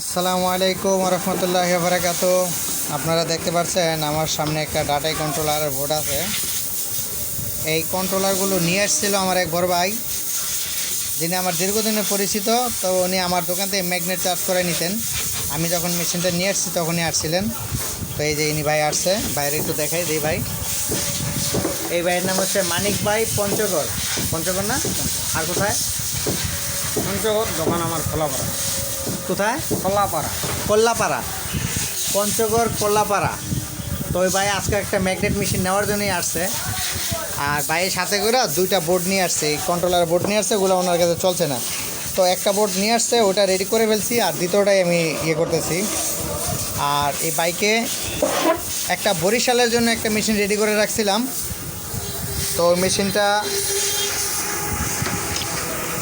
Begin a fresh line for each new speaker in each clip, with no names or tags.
আসসালামু আলাইকুম রহমতুল্লাহ বারাকাত আপনারা দেখতে পাচ্ছেন আমার সামনে একটা ডাটাই কন্ট্রোলার বোর্ড আছে। এই কন্ট্রোলারগুলো নিয়ে এসেছিল আমার এক বড় ভাই, যিনি আমার দীর্ঘদিনের পরিচিত, তো উনি আমার দোকান থেকে ম্যাগনেট চার্জ করে নিতেন। আমি যখন মেশিনটা নিয়ে এসেছি তখনই আসছিলেন। তো এই যে ইনি ভাই আসছে, বাইরে একটু দেখাই দিই ভাই। এই ভাইয়ের নাম হচ্ছে মানিক ভাই পঞ্চগড়। পঞ্চগড় না? আর কোথায়?
পঞ্চগড়, দোকান আমার খোলাপাড়া।
কোথায়?
কল্লাপাড়া।
কল্লাপাড়া। পঞ্চগড় কল্লাপাড়া। তো ওই ভাই আজকে একটা ম্যাগনেট মেশিন নেওয়ার জন্যই আসছে। আর ভাইয়ের সাথে করে দুইটা বোর্ড নিয়ে আসছে। এই কন্ট্রোলার বোর্ড নিয়ে আসছে ওগুলো ওনার কাছে চলছে না। তো একটা বোর্ড নিয়ে আসছে ওটা রেডি করে ফেলছি আর দ্বিতীয়টাই আমি ইয়ে করতেছি। আর এই বাইকে একটা বরিশালের জন্য একটা মেশিন রেডি করে রাখছিলাম। তো ওই মেশিনটা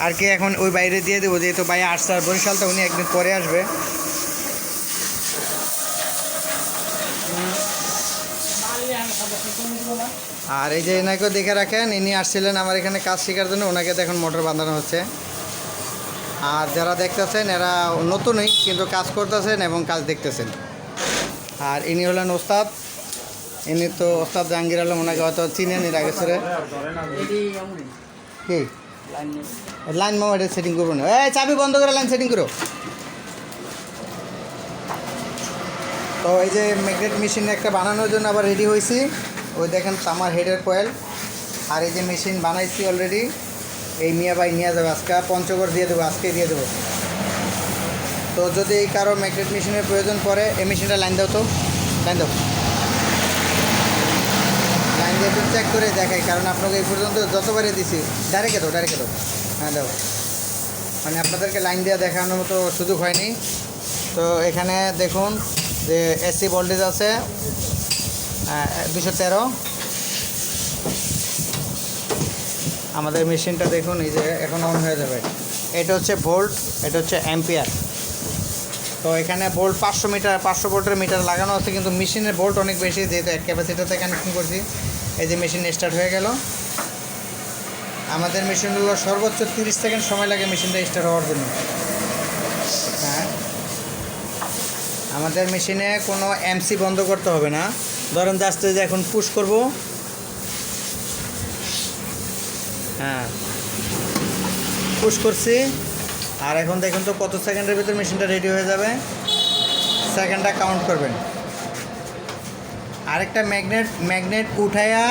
আর কি এখন ওই বাইরে দিয়ে দেবো যেহেতু ভাই আসছে আর বরিশাল তো উনি একদিন পরে আসবে। আর এই যে এনাকেও দেখে রাখেন ইনি আসছিলেন আমার এখানে কাজ শেখার জন্য ওনাকে তো এখন মোটর বাঁধানো হচ্ছে। আর যারা দেখতেছেন এরা নতুনই কিন্তু কাজ করতেছেন এবং কাজ দেখতেছেন। আর ইনি হলেন ওস্তাদ। ইনি তো ওস্তাদ জাহাঙ্গীর আলম ওনাকে হয়তো চিনেন এর আগে সরে কি? লাইন মামা, এটা সেটিং করব না। এই চাবি বন্ধ করে লাইন সেটিং করো। তো এই যে ম্যাগনেট মেশিন একটা বানানোর জন্য আবার রেডি হয়েছি। ওই দেখেন তামার হেডের কয়েল আর এই যে মেশিন বানাইছি অলরেডি এই মিয়া ভাই নিয়ে যাবে আজকে। পঞ্চগড় দিয়ে দেবো আজকে দিয়ে দেবো। তো যদি কারও ম্যাগনেট মেশিনের প্রয়োজন পড়ে, এই মেশিনটা লাইন দাও তো। লাইন দাও। লাইন একটু চেক করে দেখাই, কারণ আপনাকে এই পর্যন্ত যতবারই দিছি ডাইরেক্ট দাও ডাইরেক্ট দাও। হ্যাঁ দাও। মানে আপনাদেরকে লাইন দিয়ে দেখানোর মতো সুযোগ হয়নি। তো এখানে দেখুন যে এসি ভোল্টেজ আছে দুশো তেরো। আমাদের মেশিনটা দেখুন, এই যে এখন অন হয়ে যাবে। এটা হচ্ছে ভোল্ট এটা হচ্ছে অ্যাম্পিয়ার তো এখানে বোল্ট পাঁচশো মিটার পাঁচশো ভোল্টের মিটার লাগানো আছে, কিন্তু মেশিনের বোল্ট অনেক বেশি, যেহেতু এক ক্যাপাসিটারতে কানেকশন করছি, এই যে মেশিন স্টার্ট হয়ে গেল। আমাদের মেশিনগুলো সর্বোচ্চ তিরিশ সেকেন্ড সময় লাগে মেশিনটা স্টার্ট হওয়ার জন্য। হ্যাঁ। আমাদের মেশিনে কোনো এমসি বন্ধ করতে হবে না। ধরেন জাস্ট যে এখন পুশ করব। হ্যাঁ। পুশ করছি। আর এখন দেখুন তো কত সেকেন্ডের ভিতরে মেশিনটা রেডি হয়ে যাবে। সেকেন্ডটা কাউন্ট করবেন। আরেকটা ম্যাগনেট ম্যাগনেট উঠাইয়া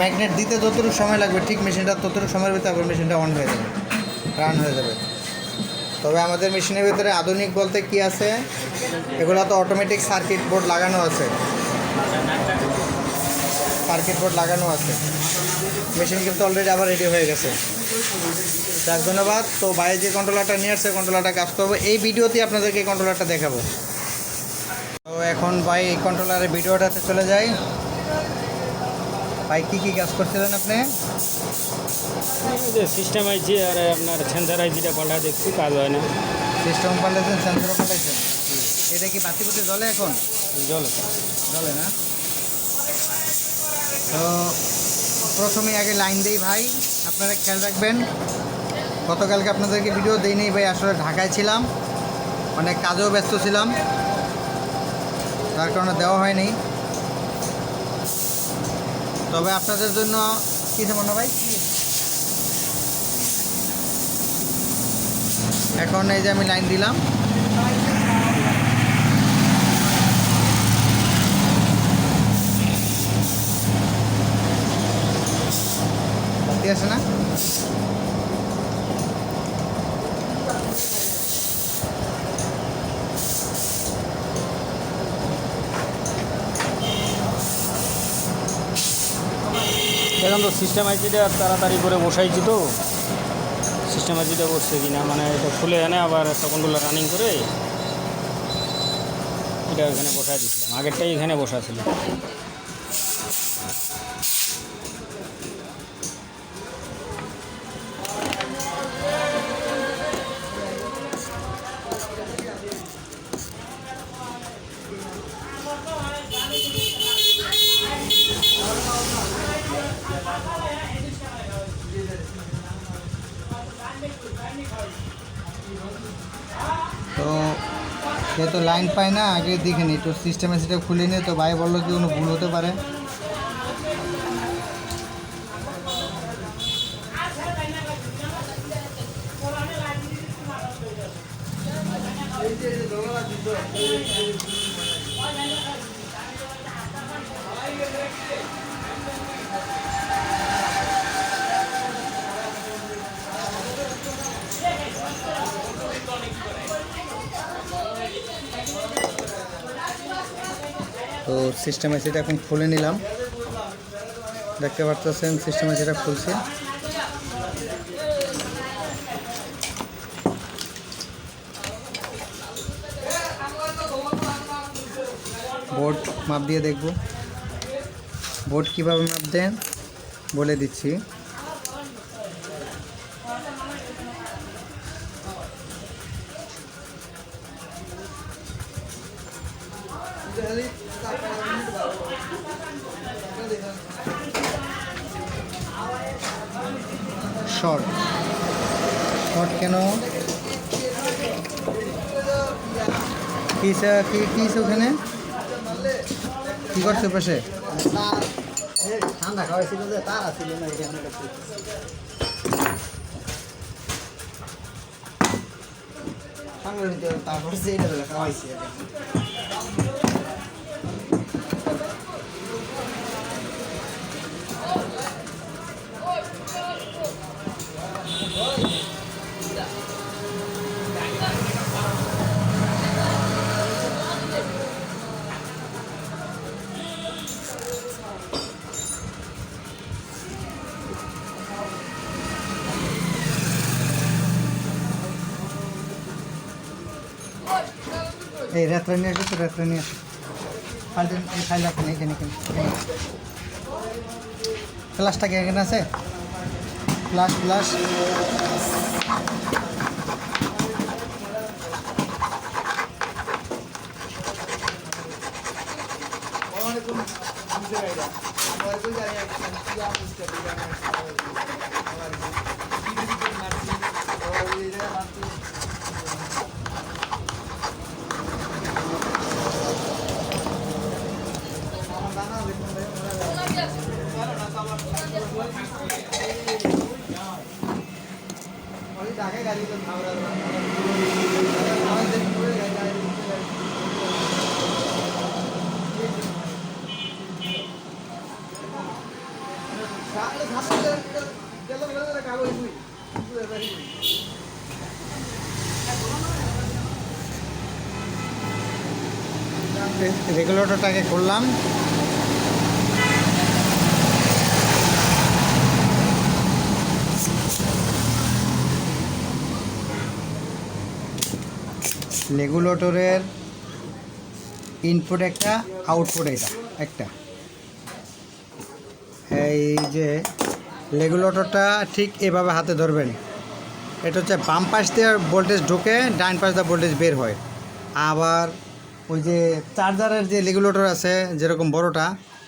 ম্যাগনেট দিতে যতটুকু সময় লাগবে, ঠিক মেশিনটা ততটুকু সময়ের ভিতরে আবার মেশিনটা অন হয়ে যাবে রান হয়ে যাবে। তবে আমাদের মেশিনের ভিতরে আধুনিক বলতে কি আছে? এগুলো তো অটোমেটিক সার্কিট বোর্ড লাগানো আছে। সার্কিট বোর্ড লাগানো আছে। মেশিন কিন্তু অলরেডি আবার রেডি হয়ে গেছে। যাক ধন্যবাদ। তো বাইরে যে কন্ট্রোলারটা নিয়ে আসছে কন্ট্রোলারটা কাজ করব। এই ভিডিওতেই আপনাদেরকে এই কন্ট্রোলারটা দেখাবো। তো এখন ভাই এই কন্ট্রোলারের ভিডিওটাতে চলে যাই। ভাই কী কী কাজ করছিলেন আপনি?
সিস্টেম আইছি আর আপনার সেন্সার আইছিটা পাল্টা দেখছি কাজ হয় না।
সিস্টেম পাল্টাইছেন সেন্সরও পাল্টাইছেন? এটা কি বাতি বুতি জ্বলে এখন?
জলে
জলে না? তো প্রথমে আগে লাইন দেই ভাই। আপনারা খেয়াল রাখবেন গতকালকে আপনাদেরকে ভিডিও দেই নেই ভাই, আসলে ঢাকায় ছিলাম। অনেক কাজেও ব্যস্ত ছিলাম। তার কারণে দেওয়া হয়নি। তবে আপনাদের জন্য কী মনে ভাই? এখন এই যে আমি লাইন দিলাম। আছে না?
এখন তো সিস্টেম আইসিটা তাড়াতাড়ি করে বসাইছি তো। সিস্টেম আইসিটা বসছে কিনা মানে এটা খুলে এনে আবার একটা রানিং করে এটা এখানে বসাই দিয়েছিলাম আগেরটাই এখানে বসা ছিল।
লাইন পায় না, আগে দেখে নি। তো সিস্টেমে সেটা খুলে নিয়ে তো ভাই বলল কি কোনো ভুল হতে পারে। সিস্টেমে সেটা এখন খুলে নিলাম। দেখতে পারতেছেন সিস্টেমে সেটা খুলছে। বোর্ড মাপ দিয়ে দেখব। বোর্ড কীভাবে মাপ দেন, বলে দিচ্ছি। কিস ওখানে। কি করছে পাশে?
ঠান্ডা খাওয়াইছিল যে, তার আসছিল না এখানে তারপর সেইটা খাওয়াইছি
এই রাত্রে নিয়ে তো রাত্রে নিয়ে আসো। ফালতু খাই রাখেন এখানে এখানে কি এখানে আছে? ক্লাস ক্লাস রেগুলেটরটাকে খুললাম রেগুলেটরের ইনপুট একটা আউটপুট এটা, একটা। এই যে রেগুলেটরটা ঠিক এভাবে হাতে ধরবেন। এটা হচ্ছে বাম পাশ দিয়ে ভোল্টেজ ঢুকে, ডান পাশ দিয়ে ভোল্টেজ বের হয়। আবার ওই যে চার্জারের যে রেগুলেটর আছে যেরকম বড়টা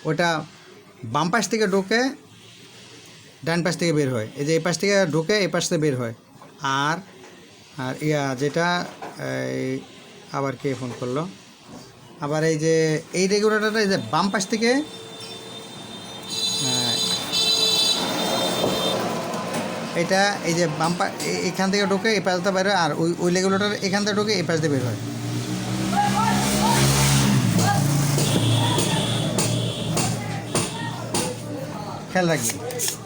ওটা বাম পাশ থেকে ঢুকে ডান পাশ থেকে বের হয়। এই যে এই পাশ থেকে ঢুকে এই পাশ থেকে বের হয়। আর আর ইয়া যেটা আবার কে ফোন করল? আবার এই যে এই রেগুলেটরটা এই যে বাম পাশ থেকে হ্যাঁ, এটা এই যে বাম এখান থেকে ঢোকে এই পাশটা বের হয় আর ওই ওই রেগুলেটর এখান থেকে ঢোকে এই পাশ দিয়ে বের হয়। খেয়াল রাখবেন।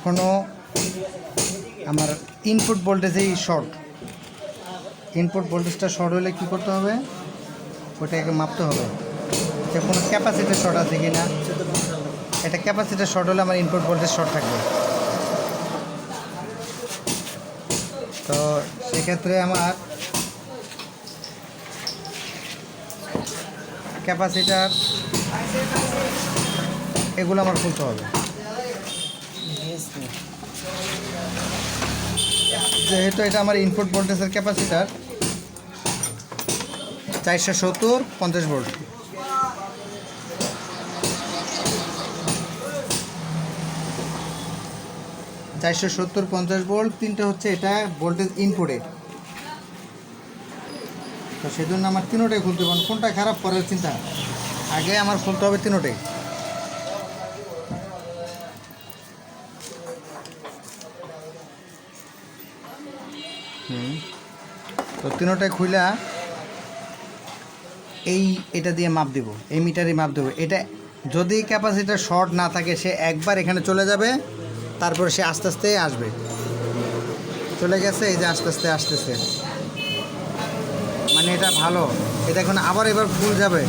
এখনও আমার ইনপুট ভোল্টেজেই শর্ট ইনপুট ভোল্টেজটা শর্ট হলে কী করতে হবে? ওটাকে মাপতে হবে। যে কোনো ক্যাপাসিটি শর্ট আছে কি না? এটা ক্যাপাসিটি শর্ট হলে আমার ইনপুট ভোল্টেজ শর্ট থাকবে। তো সেক্ষেত্রে আমার ক্যাপাসিটার এগুলো আমার খুলতে হবে। যেহেতু এটা আমার ইনপুট ভোল্টেজের ক্যাপাসিটার চারশো সত্তর, পঞ্চাশ ভোল্ট চারশো সত্তর, পঞ্চাশ ভোল্ট তিনটে হচ্ছে এটা ভোল্টেজ ইনপুটে তো সেজন্য আমার তিনোটাই খুলতে হবে। কোনটা খারাপ, পরের চিন্তা। আগে আমার খুলতে হবে তিনোটাই তিনোটাই খুইলা এই এটা দিয়ে মাপ দেব, এই মিটারে মাপ দেবো। এটা যদি ক্যাপাসিটার শর্ট না থাকে, সে একবার এখানে চলে যাবে, তারপরে সে আস্তে আস্তে আসবে। চলে গেছে, এই যে আস্তে আস্তে আসতেছে। মানে এটা ভালো। এটা এখন আবার এবার ফুল যাবে।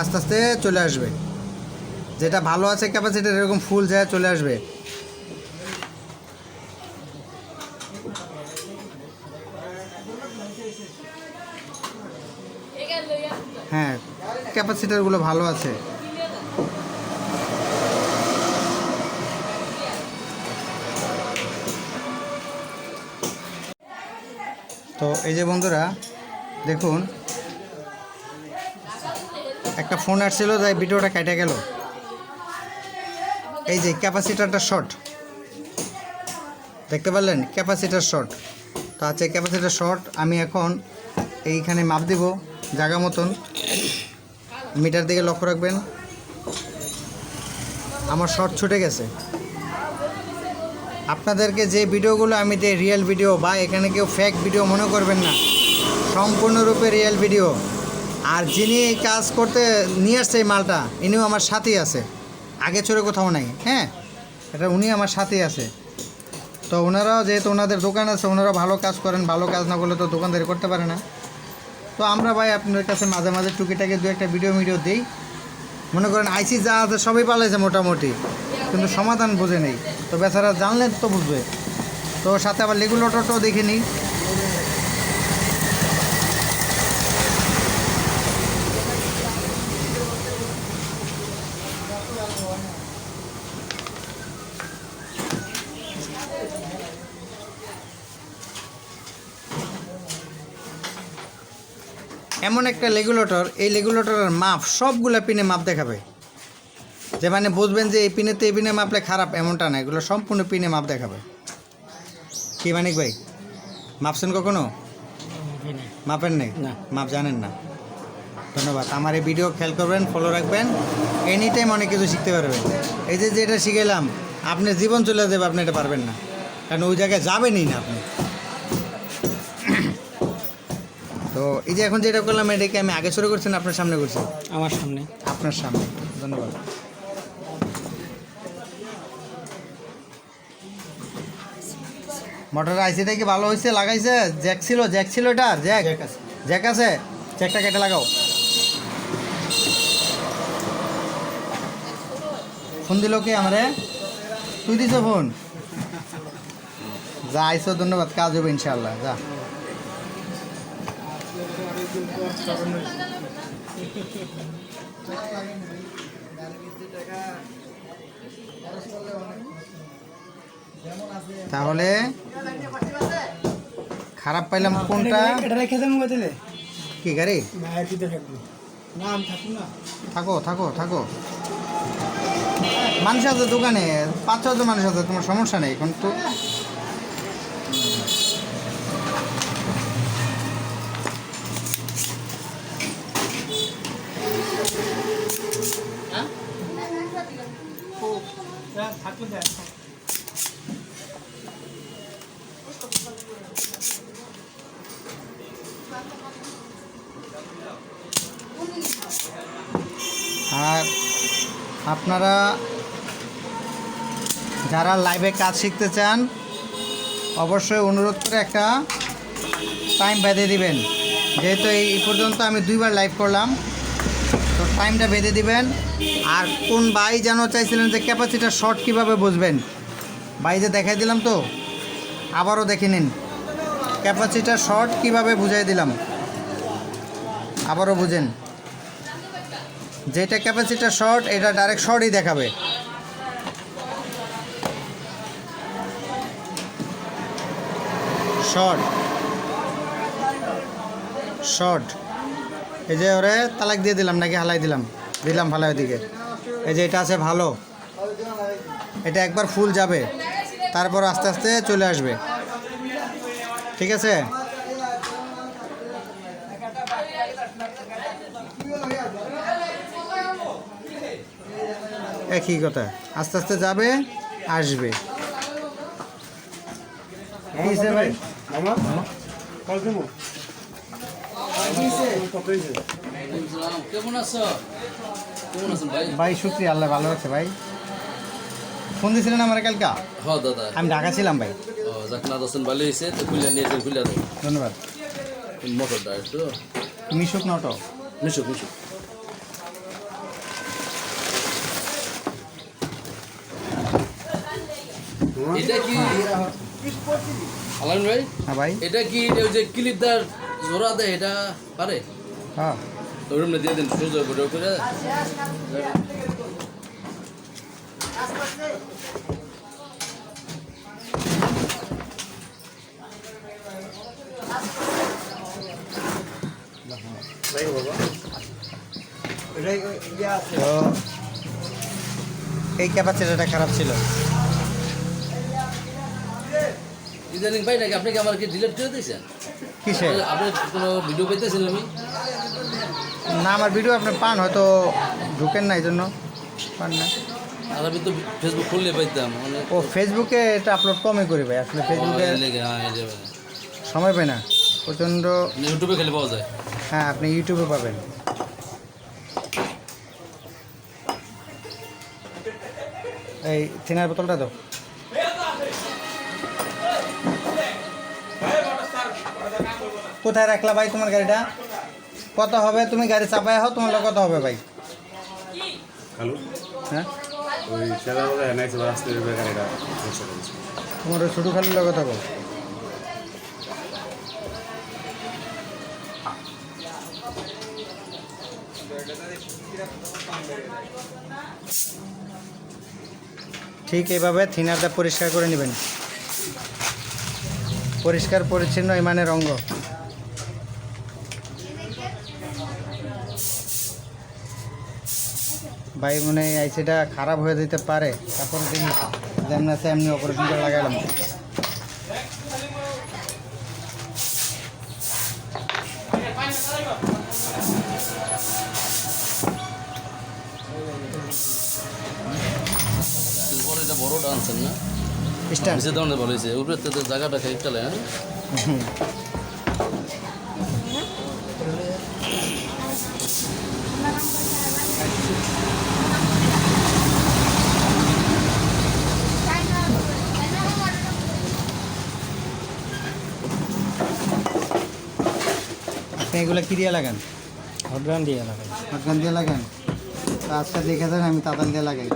আস্তে আস্তে চলে আসবে। যেটা ভালো আছে ক্যাপাসিটার, এরকম ফুল যায় চলে আসবে হ্যাঁ ক্যাপাসিটারগুলো ভালো আছে। তো এই যে বন্ধুরা, দেখুন, একটা ফোন আসছিল, তাই ভিডিওটা কেটে গেল। এই যে ক্যাপাসিটারটা শর্ট। দেখতে পারলেন? Capacitor short. তো আছে ক্যাপাসিটার শর্ট আমি এখন এইখানে মাপ দিব, জায়গা মতন। মিটার দিকে লক্ষ্য রাখবেন। আমার শর্ট ছুটে গেছে। আপনাদেরকে যে ভিডিওগুলো আমি দিই রিয়েল ভিডিও বা এখানে কেউ ফেক ভিডিও মনে করবেন না, সম্পূর্ণরূপে রিয়েল ভিডিও আর যিনি এই কাজ করতে নিয়ে আসছে এই মালটা, ইনিও আমার সাথেই আছে। আগে চড়ে কোথাও নাই হ্যাঁ? এটা উনি আমার সাথেই আছে। তো ওনারাও যেহেতু ওনাদের দোকান আছে, ওনারা ভালো কাজ করেন, ভালো কাজ না করলে তো দোকানদারি করতে পারে না। তো আমরা ভাই আপনার কাছে মাঝে মাঝে টুকিটাকে দু একটা ভিডিও মিডিও দিই। মনে করেন আইসি যা আছে সবই পালাইছে মোটামুটি, কিন্তু সমাধান বোঝে নেই। তো বেচারা জানলেন তো বুঝবে। তো সাথে আবার লেগুলো টটো দেখে নিই। এমন একটা রেগুলেটর এই রেগুলেটরের মাপ সবগুলা পিনে মাপ দেখাবে। যে মানে বুঝবেন যে এই পিনেতে এই পিনে মাপলে খারাপ এমনটা না এগুলো সম্পূর্ণ পিনে মাপ দেখাবে। কি মানিক ভাই? মাপছেন কখনো? মাপেন নেই?
না।
মাপ জানেন না। ধন্যবাদ। আমার এই ভিডিও খেয়াল করবেন ফলো রাখবেন। এনি টাইম অনেক কিছু শিখতে পারবেন। এই যে যেটা শিখেলাম আপনি জীবন চলে যাবে আপনি এটা পারবেন না। কারণ ওই জায়গায় যাবেনই না আপনি। তো এই যে এখন যেটা করলাম এটাকে আমি আগে শুরু করছি না আপনার সামনে করছি?
আমার সামনে।
আপনার সামনে। ধন্যবাদ। মোটর আইসিটা কি ভালো হয়েছে লাগাইছে? জ্যাক ছিল? জ্যাক ছিল এটার জ্যাক? জ্যাক আছে। জ্যাকটা কেটে লাগাও। ফোন দিল কি আমারে? তুই দিছ ফোন? যা আইসো ধন্যবাদ। কাজ হবে ইনশাল্লাহ যা। তাহলে খারাপ পাইলাম কোনটা?
এটা রেখে দেবো দিলে
কি গাড়ি? থাকো থাকো থাকো। মানুষ আছে দোকানে পাঁচ ছজন মানুষ আছে তোমার সমস্যা নেই এখন আর আপনারা যারা লাইভে কাজ শিখতে চান, অবশ্যই অনুরোধ করে একটা টাইম বেঁধে দিবেন। যেহেতু এই পর্যন্ত আমি দুইবার লাইভ করলাম। তো টাইমটা বেঁধে দিবেন। আর কোন ভাই যেন চাইছিলেন যে ক্যাপাসিটার শর্ট কীভাবে বুঝবেন? ভাই যে দেখাই দিলাম তো, আবারও দেখে নিন। ক্যাপাসিটার শর্ট কীভাবে বুঝাই দিলাম? আবারও বুঝেন। যেটা ক্যাপাসিটার শর্ট এটা ডাইরেক্ট শর্টই দেখাবে। শর্ট শর্ট এই যে ওরে তালাক দিয়ে দিলাম নাকি হালাই দিলাম দিলাম ভালো দিকে এই যে এটা আছে ভালো এটা একবার ফুল যাবে তারপর আস্তে আস্তে চলে আসবে ঠিক আছে একই কথা আস্তে আস্তে যাবে আসবে ভাই
কেমন আছো? কেমন আছেন ভাই?
ভাই শুক্রিয়া আল্লাহ ভালো আছে ভাই। ফোন দিয়েছিলেন আমার কালকা?
হ দাদা।
আমি ঢাকা ছিলাম ভাই।
ও ভালো হয়েছে। তো খুলে নিয়েছেন খুলে দেবো
ধন্যবাদ।
মোটরটা একটু?
মিশুক নটো
মিশুক মিশুক। এটা কি ভাই?
হ্যাঁ ভাই।
এটা কি ওই যে ক্লিপদার জোড়া দেয় এটা পারে?
হ্যাঁ।
ওরম দিয়ে দেন সোজা করে করে।
তো এই ক্যাপাসিটারটা খারাপ ছিল।
ইদানিং ভাই নাকি আপনি কি আমার কি ডিলিট করে দিয়েছেন?
কিসে?
আপনি কোনো ভিডিও পেতেছেন আমি
না আমার ভিডিও আপনি পান হয়তো ঢুকেন না এই জন্য পান না।
আর আমি তো ফেসবুক খুললে পাইতাম
ও ফেসবুকে এটা আপলোড কমই করি ভাই আসলে ফেসবুকে
হ্যাঁ।
সময় পাই না প্রচণ্ড
ইউটিউবে খেলে পাওয়া যায়?
হ্যাঁ আপনি ইউটিউবে পাবেন। এই থিনার বোতলটা দাও। কোথায় রাখলা ভাই তোমার গাড়িটা? কত হবে? তুমি গাড়ি চাপাই হও তোমার কত হবে ভাই। হ্যাঁ? তোমার ছোটো খালির লোক কত হবে ঠিক এইভাবে থিনারটা পরিষ্কার করে নেবেন। পরিষ্কার পরিচ্ছন্ন ইমানের অঙ্গ। ভাই মনে হয় আইসিটা খারাপ হয়ে যেতে পারে। তারপরে দিন যেমন আছে এমনি অপারেশন করে লাগালাম
বড় ডান্সের না? দাঁড়ানো ভালো হয়েছে। উপরে তো জায়গাটা খাই চলে হ্যাঁ?
এগুলো কি দিয়ে লাগান?
হটগান দিয়ে লাগাই।
হটগান দিয়ে লাগান? তা আজকে দেখে দেন আমি তাতাল দিয়ে লাগাই।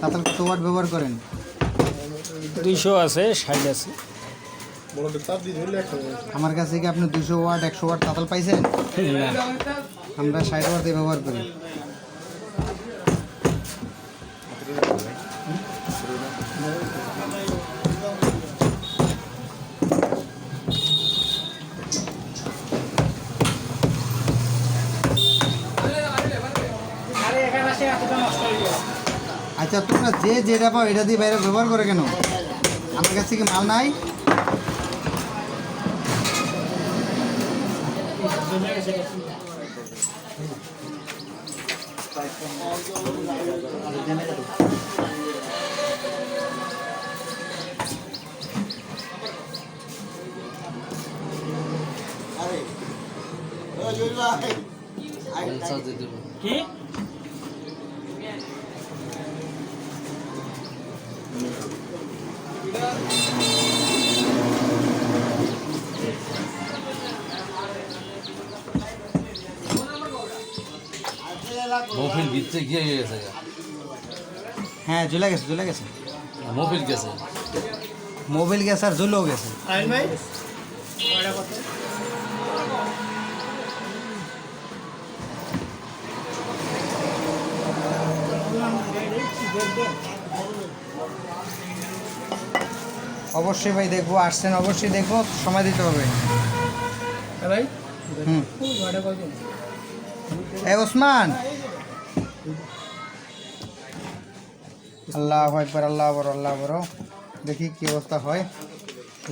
তাতাল কত ওয়াট ব্যবহার করেন?
দুইশো আছে ষাট আছে।
আমার কাছে কি আপনি দুশো ওয়াট একশো ওয়াট তাতাল পাইছেন? আমরা ষাট ওয়াট দিয়ে ব্যবহার করি। যে যেটা পাও এটা দিয়ে বাইরে ব্যবহার করে কেন? আমার কাছে কি মাল নাই?
কি?
মফিল গিয়ে গেছে
হ্যাঁ ঝুলে গেছে ঝুলে গেছে।
মফিল গেছে।
মোবিল গেছে আর ঝুলেও গেছে। অবশ্যই ভাই দেখব আসছেন অবশ্যই দেখব সময় দিতে হবে।
ভাই?
হুম। এ ওসমান! আল্লাহ একবার আল্লাহ বড় আল্লাহ বড় দেখি কি অবস্থা হয়।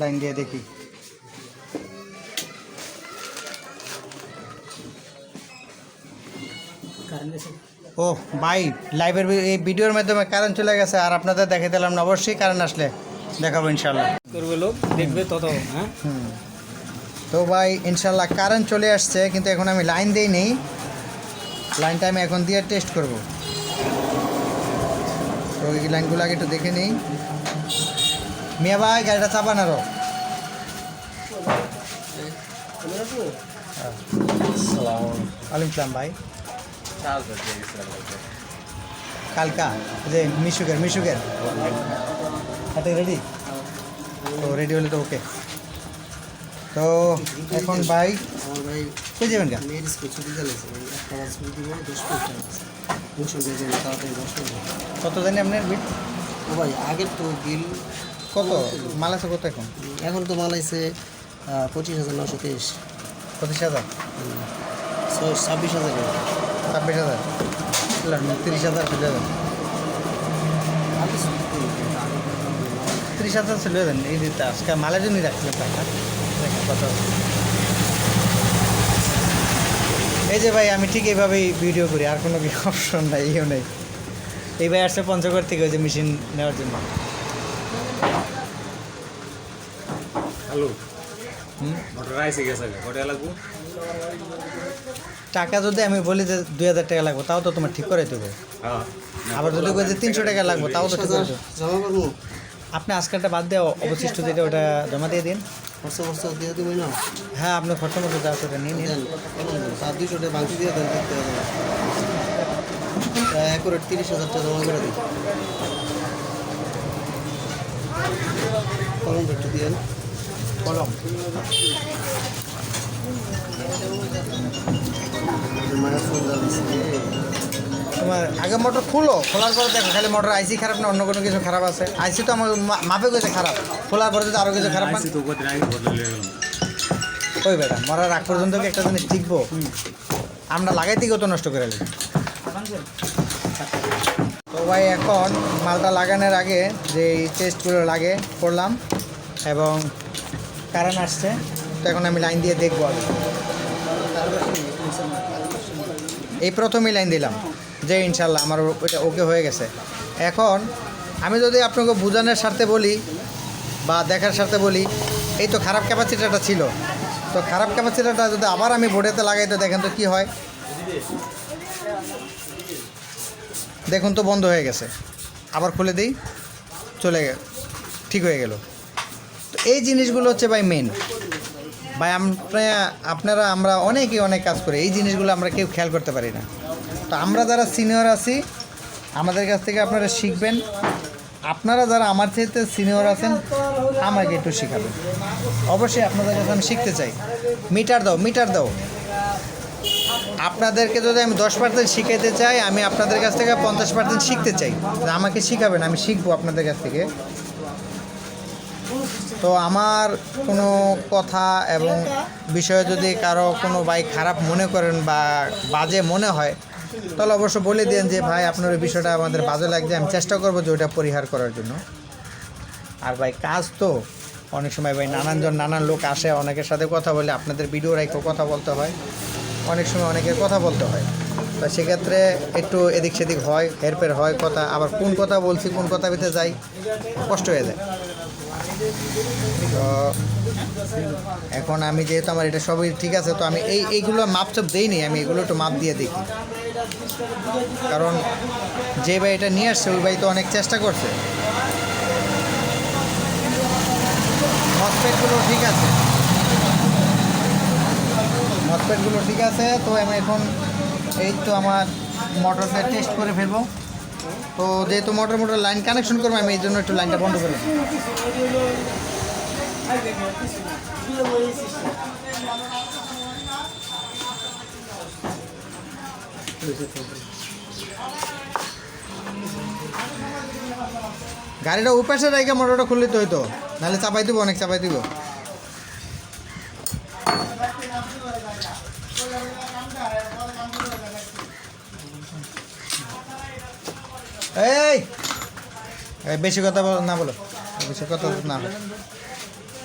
লাইন দিয়ে দেখি। ও ভাই লাইভের এই ভিডিওর মাধ্যমে কারেন্ট চলে গেছে আর আপনাদের দেখে দিলাম না অবশ্যই কারেন্ট আসলে দেখাবো ইনশাল্লাহ
করবে লোক দেখবে তত হ্যাঁ?
তো ভাই ইনশাল্লাহ কারেন্ট চলে আসছে কিন্তু এখন আমি লাইন দিই নেই। লাইনটা আমি এখন দিয়ে টেস্ট করব। তো এই লাইনগুলো আগে একটু দেখে নিই। মিয়া ভাই, গাড়িটা চাপান আরও আলিম ভাই। কালকা যে মিশুকের মিশুকের। রেডি তো রেডি হলে তো ওকে তো এখন ভাই
আমার ভাই
কই যাবেন গা?
মেয়ের স্কুল ছুটি চালিয়েছে একটা ছুটি দিব দশ পয়সা দুশো বেজে তাড়াতাড়ি দশ
কত জানি আপনার বিল?
ও ভাই আগের তো বিল
কত? মাল আছে কত এখন?
এখন তো মাল আছে পঁচিশ হাজার নশো তেইশ।
পঁচিশ হাজার?
ছাব্বিশ হাজার
ছাব্বিশ হাজার? তিরিশ হাজার চলে যাবেন। তিরিশ হাজার চলে যাবেন। এই দিতে আজকে মালের জন্যই রাখছিলেন টাকা দেখেন এই যে ভাই আমি ঠিক এইভাবেই ভিডিও করি আর কোনো অপশন নাই ইয়েও নেই। এই ভাই আসছে পঞ্চগড় থেকে ওই যে মেশিন নেওয়ার জন্য।
হ্যালো।
হুম?
মোটর আইসে গেছে কটা লাগবো?
টাকা যদি আমি বলি যে দুই হাজার টাকা লাগবো তাও তো তোমার ঠিক করে দেবো।
হ্যাঁ
আবার যদি কই যে তিনশো টাকা লাগবো তাও তো ঠিক করে দেবো। আপনি আজকালটা বাদ দিয়ে অবশিষ্ট যেটা ওটা জমা দিয়ে দিন।
খরচা খরচা দিয়ে দেবো না?
হ্যাঁ আপনি খরচা মতো যা ওটা নিয়ে নিন।
দেন তার দুইশো টাকা বাংশি দিয়ে দেন দেখতে হবে একুরেট তিরিশ হাজার টাকা জমা করে দিই কলম একটু দিয়েন
কলম।
মায়ের ফোন
তোমার আগে মোটর খুলো খোলার পরে দেখো খালি মোটর আইসি খারাপ না অন্য কোনো কিছু খারাপ আছে? আইসি তো আমার মাপে গেছে খারাপ। খোলার পরে যদি আরও কিছু খারাপ ওই বেটা মরার আগ পর্যন্ত কি একটা জিনিস টিকবো? আমরা লাগাইতে গিয়েও তো নষ্ট করে নিই তো ভাই এখন মালটা লাগানোর আগে যে টেস্টগুলো লাগে করলাম এবং কারেন্ট আসছে তো এখন আমি লাইন দিয়ে দেখব আগে। এই প্রথমেই লাইন দিলাম। যে ইনশাল্লাহ আমার ওইটা ওকে হয়ে গেছে। এখন আমি যদি আপনাকে বোঝানোর স্বার্থে বলি বা দেখার স্বার্থে বলি, এই তো খারাপ ক্যাপাসিটিটা ছিল। তো খারাপ ক্যাপাসিটিটা যদি আবার আমি বোর্ডেতে লাগাই, তো দেখেন তো কী হয়। দেখুন তো বন্ধ হয়ে গেছে। আবার খুলে দিই, চলে গেল ঠিক হয়ে গেল। তো এই জিনিসগুলো হচ্ছে ভাই মেন ভাই, আমরা আপনারা আমরা অনেকেই অনেক কাজ করি, এই জিনিসগুলো আমরা কেউ খেয়াল করতে পারি না। তো আমরা যারা সিনিয়র আছি, আমাদের কাছ থেকে আপনারা শিখবেন। আপনারা যারা আমার চাইতে সিনিয়র আছেন, আমাকে একটু শেখাবেন। অবশ্যই আপনাদের কাছে আমি শিখতে চাই। মিটার দাও মিটার দাও। আপনাদেরকে যদি আমি দশ পার্সেন্ট শিখাইতে চাই, আমি আপনাদের কাছ থেকে পঞ্চাশ পার্সেন্ট শিখতে চাই। আমাকে শিখাবেন, আমি শিখব আপনাদের কাছ থেকে। তো আমার কোনো কথা এবং বিষয়ে যদি কারও কোনো বাইক খারাপ মনে করেন বা বাজে মনে হয় তাহলে অবশ্য বলে দেন যে, ভাই, আপনার ওই বিষয়টা আমাদের বাজে লাগছে। আমি চেষ্টা করব যে ওটা পরিহার করার জন্য। আর ভাই, কাজ তো অনেক সময় ভাই নানানজন নানান লোক আসে, অনেকের সাথে কথা বলে, আপনাদের ভিডিও রাখেও কথা বলতে হয়। অনেক সময় অনেকের কথা বলতে হয়। তো সেক্ষেত্রে একটু এদিক সেদিক হয়, হেরফের হয় কথা, আবার কোন কথা বলছি, কোন কথা ভিতরে যাই, কষ্ট হয়ে যায়। তো এখন আমি যেহেতু আমার এটা সবই ঠিক আছে, তো আমি এই এইগুলো মাপ মাপচাপ দেইনি, আমি এগুলো একটু মাপ দিয়ে দেখি। কারণ যে ভাই এটা নিয়ে আসছে, ওই ভাই তো অনেক চেষ্টা করছে। মসপেটগুলো ঠিক আছে। মসপেটগুলো ঠিক আছে, তো আমি এখন এই তো আমার মোটরটা টেস্ট করে ফেলব। তো যেহেতু মোটর মোটর লাইন কানেকশন করব, আমি এই জন্য একটু লাইনটা বন্ধ করে। গাড়িটা উপাসে রেখে মোটরটা খুললে তো হইতো নাহলে চাপাই দিব, অনেক চাপাই দিব। এই! বেশি কথা না বলো। বেশি কথা না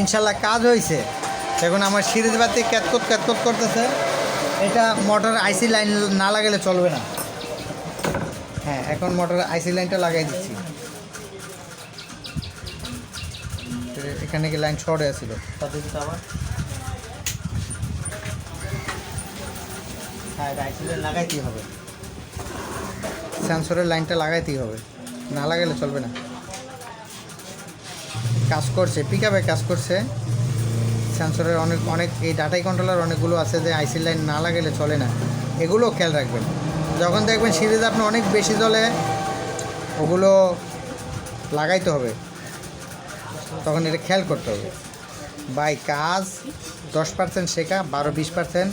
ইনশাল্লাহ কাজ হয়েছে। এখন আমার সিরিজ বাতি ক্যাতকত ক্যাতকত করতেছে। এটা মোটর আইসি লাইন না লাগালে চলবে না। হ্যাঁ এখন মোটর আইসি লাইনটা লাগাই দিচ্ছি। এখানে কি লাইন শর্ট হয়েছিল হ্যাঁ আইসি লাইন লাগাইতেই হবে। সেন্সরের লাইনটা লাগাইতেই হবে। না লাগালে চলবে না। কাজ করছে পিক আপে কাজ করছে। সেন্সরের অনেক অনেক, এই ডাটাই কন্ট্রোলার অনেকগুলো আছে যে আইসি লাইন না লাগালে চলে না। এগুলো খেয়াল রাখবেন। যখন দেখবেন সিরিজ আপনি অনেক বেশি চলে ওগুলো লাগাইতে হবে। তখন এটা খেয়াল করতে হবে। বাই কাজ দশ পার্সেন্ট শেখা, বারো, বিশ পার্সেন্ট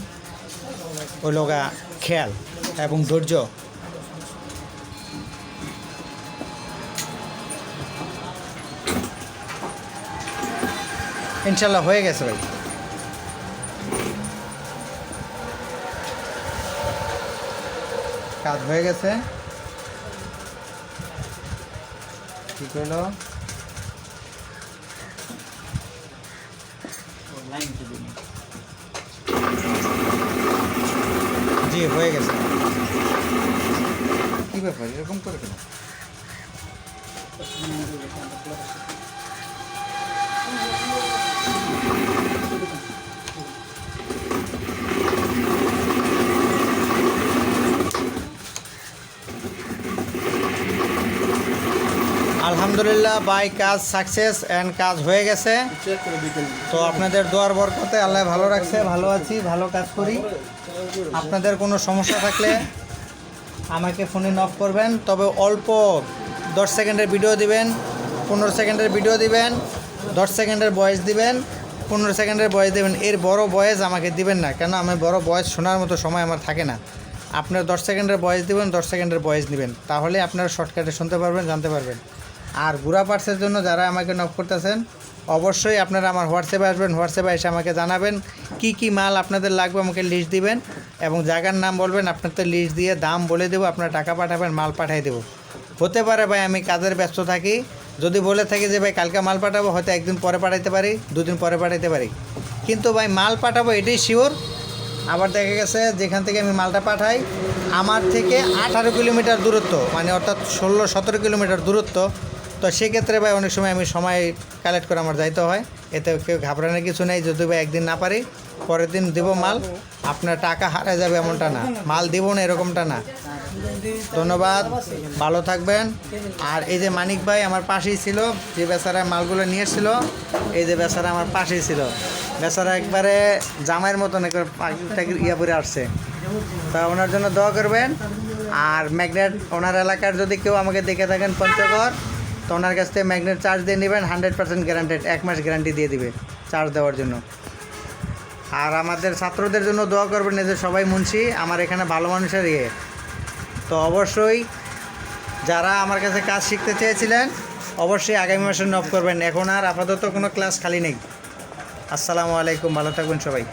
ওই লগা খেয়াল এবং ধৈর্য। ইনশাল্লাহ হয়ে গেছে ভাই। কাজ হয়ে গেছে। কি করল? জি, হয়ে গেছে। কি ব্যাপার? এরকম করে আলহামদুলিল্লাহ, বাই, কাজ সাকসেস অ্যান্ড কাজ হয়ে গেছে। তো আপনাদের দোয়ার বরকতে আল্লাহ ভালো রাখছে, ভালো আছি, ভালো কাজ করি। আপনাদের কোনো সমস্যা থাকলে আমাকে ফোনে নক করবেন, তবে অল্প দশ সেকেন্ডের ভিডিও দিবেন, পনেরো সেকেন্ডের ভিডিও দিবেন, দশ সেকেন্ডের বয়স দিবেন, পনেরো সেকেন্ডের বয়স দেবেন। এর বড় বয়স আমাকে দিবেন না, কেন আমি বড় বয়স শোনার মতো সময় আমার থাকে না। আপনার দশ সেকেন্ডের বয়স দিবেন, দশ সেকেন্ডের বয়স নেবেন তাহলে আপনারা শর্টকাটে শুনতে পারবেন, জানতে পারবেন। আর বুড়া পার্টসের জন্য যারা আমাকে নক করতেছেন, অবশ্যই আপনারা আমার হোয়াটসঅ্যাপে আসবেন, হোয়াটসঅ্যাপে এসে আমাকে জানাবেন কি কি মাল আপনাদের লাগবে, আমাকে লিস্ট দিবেন এবং জায়গার নাম বলবেন, আপনাদের লিস্ট দিয়ে দাম বলে দেবো, আপনারা টাকা পাঠাবেন, মাল পাঠিয়ে দেবো। হতে পারে ভাই আমি কাজের ব্যস্ত থাকি, যদি বলে থাকি যে ভাই কালকে মাল পাঠাবো, হয়তো একদিন পরে পাঠাইতে পারি, দুদিন পরে পাঠাইতে পারি। কিন্তু ভাই মাল পাঠাবো এটাই শিওর আবার দেখা গেছে যেখান থেকে আমি মালটা পাঠাই, আমার থেকে আঠারো কিলোমিটার দূরত্ব মানে অর্থাৎ ষোলো সতেরো কিলোমিটার দূরত্ব তো সেক্ষেত্রে ভাই অনেক সময় আমি সময় কালেক্ট করে আমার যাইতে হয়। এতে কেউ ঘাবড়ানোর কিছু নেই। যদি ভাই একদিন না পারি, পরের দিন দিব মাল। আপনার টাকা হারা যাবে এমনটা না। মাল দিব না, এরকমটা না। ধন্যবাদ। ভালো থাকবেন। আর এই যে মানিক ভাই আমার পাশেই ছিল, যে বেচারা মালগুলো নিয়ে এসেছিল, এই যে বেচারা আমার পাশেই ছিল। বেচারা একবারে জামাইয়ের মতন একবার ইয়া করে আসছে। তা ওনার জন্য দোয়া করবেন। আর ম্যাগনেট, ওনার এলাকার যদি কেউ আমাকে দেখে থাকেন পঞ্চগড় তো ওনার কাছ থেকে ম্যাগনেট চার্জ দিয়ে নেবেন হান্ড্রেড পার্সেন্ট গ্যারান্টেড এক মাস গ্যারান্টি দিয়ে দিবে চার্জ দেওয়ার জন্য। আর আমাদের ছাত্রদের জন্য দোয়া করবেন যে সবাই মুন্সি, আমার এখানে ভালো মানুষের ইয়ে। তো অবশ্যই যারা আমার কাছে কাজ শিখতে চেয়েছিলেন, অবশ্যই আগামী মাসে নক করবেন। এখন আর আপাতত কোনো ক্লাস খালি নেই। আসসালামু আলাইকুম, ভালো থাকবেন সবাই।